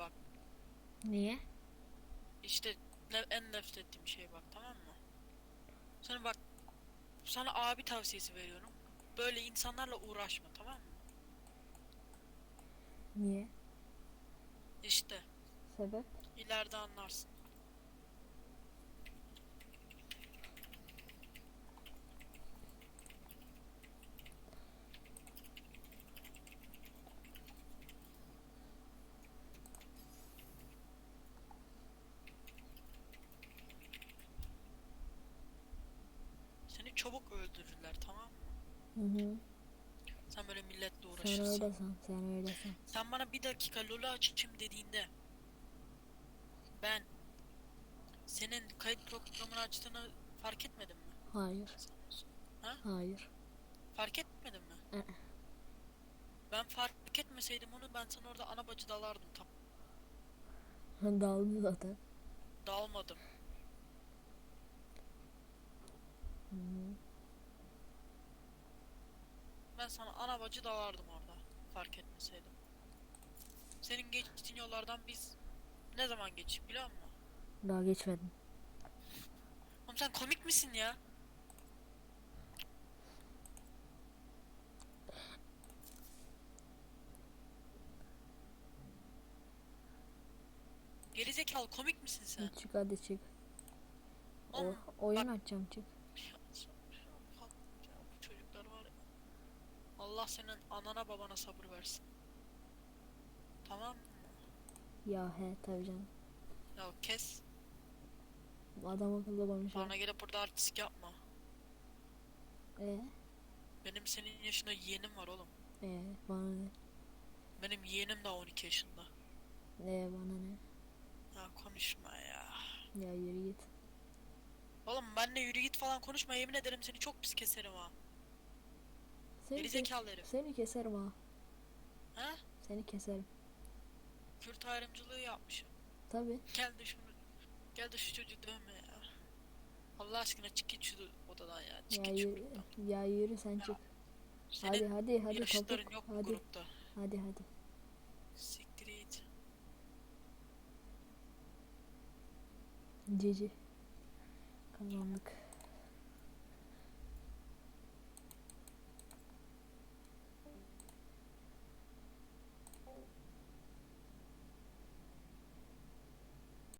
bak. Niye? İşte en nefret ettiğim şey bak tamam mı? Sana bak sana abi tavsiyesi veriyorum. Böyle insanlarla uğraşma tamam mı? Niye? İşte Sebep? ileride anlarsın. Seni çabuk öldürürler tamam mı? Hı hı. Sen böyle milletle Sen uğraşırsın. öyle san, sen öyle san. Sen bana bir dakika LoL'ü açayım dediğinde ben senin kayıt programını açtığını fark etmedim mi? Hayır. Ha? Hayır. Fark etmedin mi? Ee. Ben fark etmeseydim onu ben sana orada ana bacı dalardım tam. Daldı zaten. Dalmadım. Hı hı. Ben sana ana bacı dalardım orada. Fark etmeseydim. Senin geçtiğin yollardan biz ne zaman geçtik biliyor musun? Daha geçmedim. Oğlum sen komik misin ya? Gerizekalı komik misin sen? Çık hadi çık. O, Oğlum, oyun bak- açacağım çık. Ya, bak ya, bu çocuklar var ya. Allah senin anana babana sabır versin. Tamam mı? Ya he tabii canım. Ya kes. Adam akıllı konuşuyor. Bana gelip burada artistik yapma. Ee, Benim senin yaşında yeğenim var oğlum. ee, bana ne? Benim yeğenim de 12 yaşında. Ee, bana ne? Ya konuşma ya. Ya yürü git. Oğlum benle yürü git falan konuşma yemin ederim seni çok pis keserim ha. Seni, Gerizekalı herif. seni keserim ha. Ha? Seni keserim. Kürt ayrımcılığı yapmışım. Tabii. Gel de şunu. Gel de şu çocuğu dövme ya. Allah aşkına çık git şu odadan ya. Çık Ya git yürü, ya yürü sen çık. Senin Hadi hadi hadi topuk. yok Hadi grupta? hadi hadi. Siktir git. Cici. Kazandık.